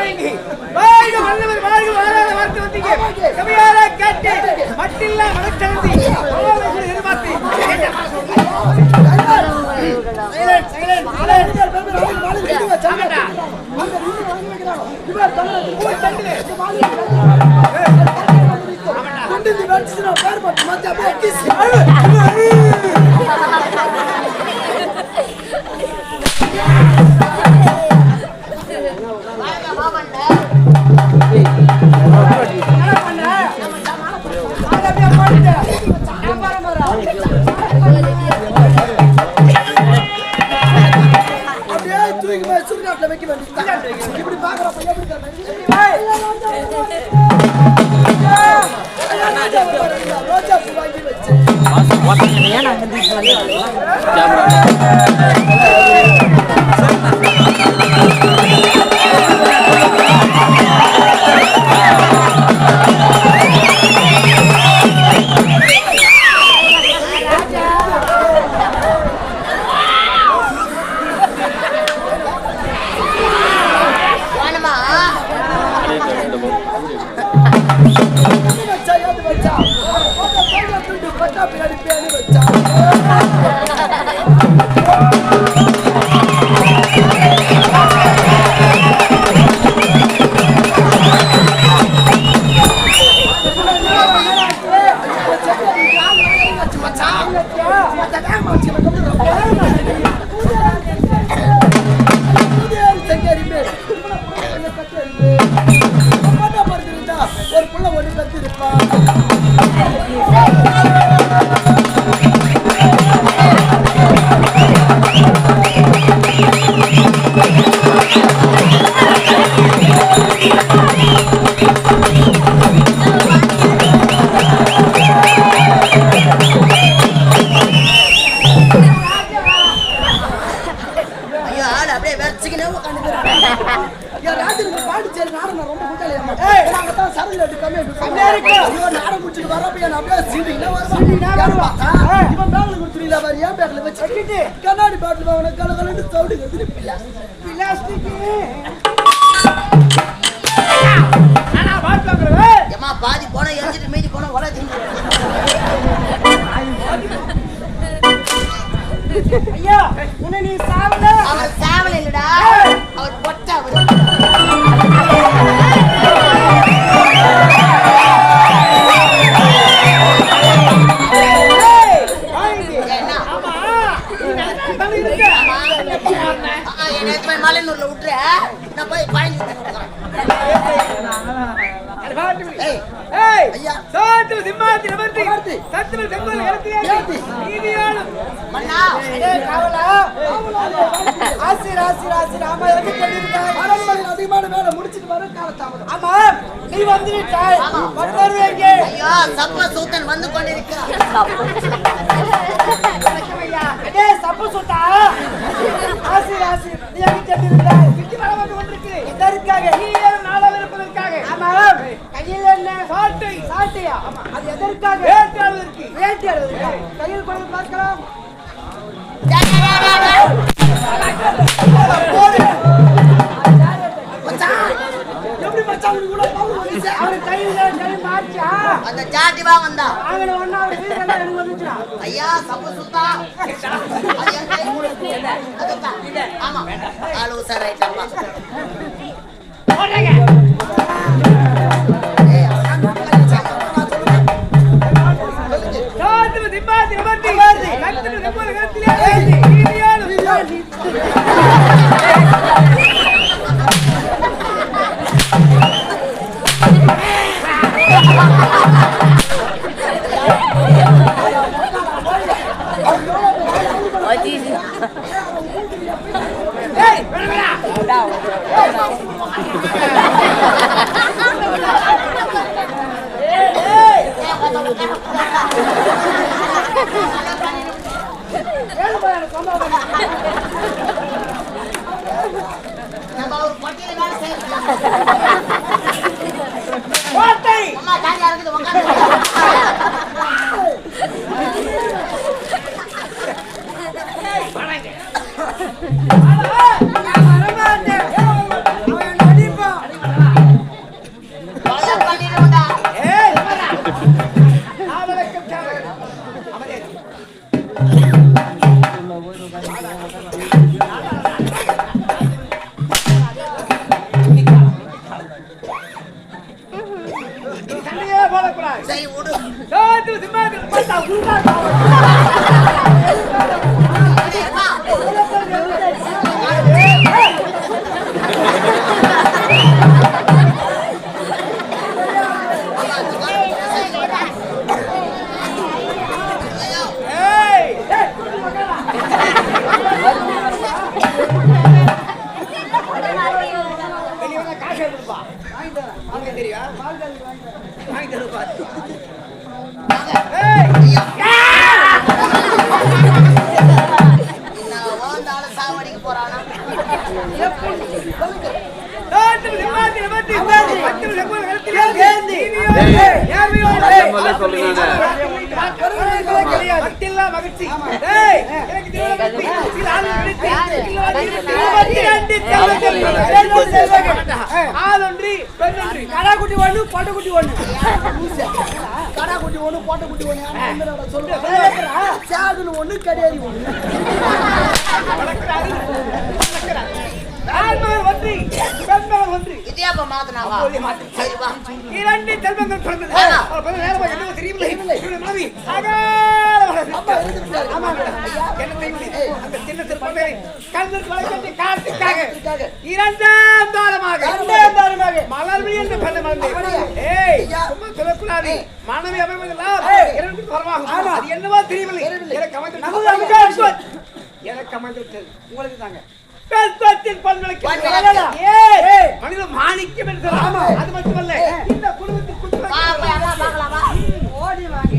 வாழ்க வாழ்க வல்லவர் வாழ்க வாராத வார்த்தை வந்தீங்க கவியார கேட்டு மட்டில்லா மனச்சந்தி எதிர்பார்த்து அப்படியே தூக்கி போய் சுடுகாட்டுல வைக்க வேண்டியது இப்படி பாக்குறப்ப எப்படி ரோஜா பூ வாங்கி வச்சு ஆள் Oh. கண்ணாடி பாட்டில் வாங்கின சவுண்டு. பிளாஸ்டிக் ஆனா வாட் வாங்குறவே ஏம்மா, பாதி போனா எரிஞ்சிட்டு மீதி போனா தின்னு. ஐயா உன்னை நீ சாவல ஆசி ராசி ராசி ராமா எங்க சொல்லிருக்காய் அரண்மனையில் அதிகமான வேலை முடிச்சிட்டு வர காலத்தாமதம். ஆமா நீ வந்து விட்டாய் மற்றொரு எங்கே? ஐயோ சப்ப சூத்தன் வந்து கொண்டிருக்கிறார் அடே சப்பு சுட்டா ஆசி ராசி நீ விட்டு வர வந்து கொண்டிருக்கு. எதற்காக? நீ ஏன் நாளாக இருப்பதற்காக ஆமா. கையில் என்ன? சாட்டை. சாட்டையா? ஆமா. அது எதற்காக? வேட்டையாடுவதற்கு. வேட்டையாடுவதற்கு? கையில் கொண்டு பார்க்கலாம். எப்படி மச்சான் உனக்கு இவ்வளவு பவுன் அந்த ஜாட்டி வா வந்தா. ஐயா சுத்தா. ஆளு உசாராயிட்டாப்பா. ஏய், அதான் சாத்து சிம்மாத்தி அமர்த்தி சத்துமல் செங்கோல் கடத்தியே நீதியாளும் ஏய் வேணா நம்ம ஒரு பட்டியல வேலை செய்யலாம். கோட்டை அம்மா ஜாலியா இருக்குது உட்காந்து கொலை பண்ணிடுவோம்டா. சரி விடு ஆளொன்றி, பெண்ணொன்றி. கடாக்குட்டி ஒண்ணு, பொட்டைக்குட்டி ஒண்ணு. கடா குட்டி ஒண்ணு போட்ட குட்டி ஒண்ணு ஆனா என்னடா சொல்லுவா சேகுன்னு ஒண்ணு கடையாரி ஒண்ணு ஆண்மகன் ஒன்றி, பெண்மகன் ஒன்றி. இடியாப்ப மாத்தினாவா சரி வா இரண்டு செல்வங்கள் பிறந்தது. ஆமா. அவர் பிறந்த நேரமா என்னவோ தெரியவில்லை. இவருடைய மனைவி அகால மகன். அப்பா எழுதிட்டாரு ஆமாங்க. என்ன செய்வது? அந்த சின்ன சிற்பங்களை கண்ணிற்கு வளைக்கட்டி காட்டுக்காக காட்டுக்காக. இரண்டாம் தாரமாக இரண்டாம் தாரமாக. மலர்வி என்று பெண்ணை மறந்தேன். அப்படியா? ஏய். சும்மா சொல்லக்கூடாது. மனைவி அமைவதெல்லாம். இரண்டு பரவாகும். என்னவோ தெரியவில்லை. தெரியவில்லை. எனக்கு அமைந்து நமது அமைச்சர். எனக்கு அமைந்துவிட்டது. உங்களுக்கு தாங்க பாண்டியன் மாணிக்கம் என்று அது மட்டுமல்ல இந்த குடும்பத்தில்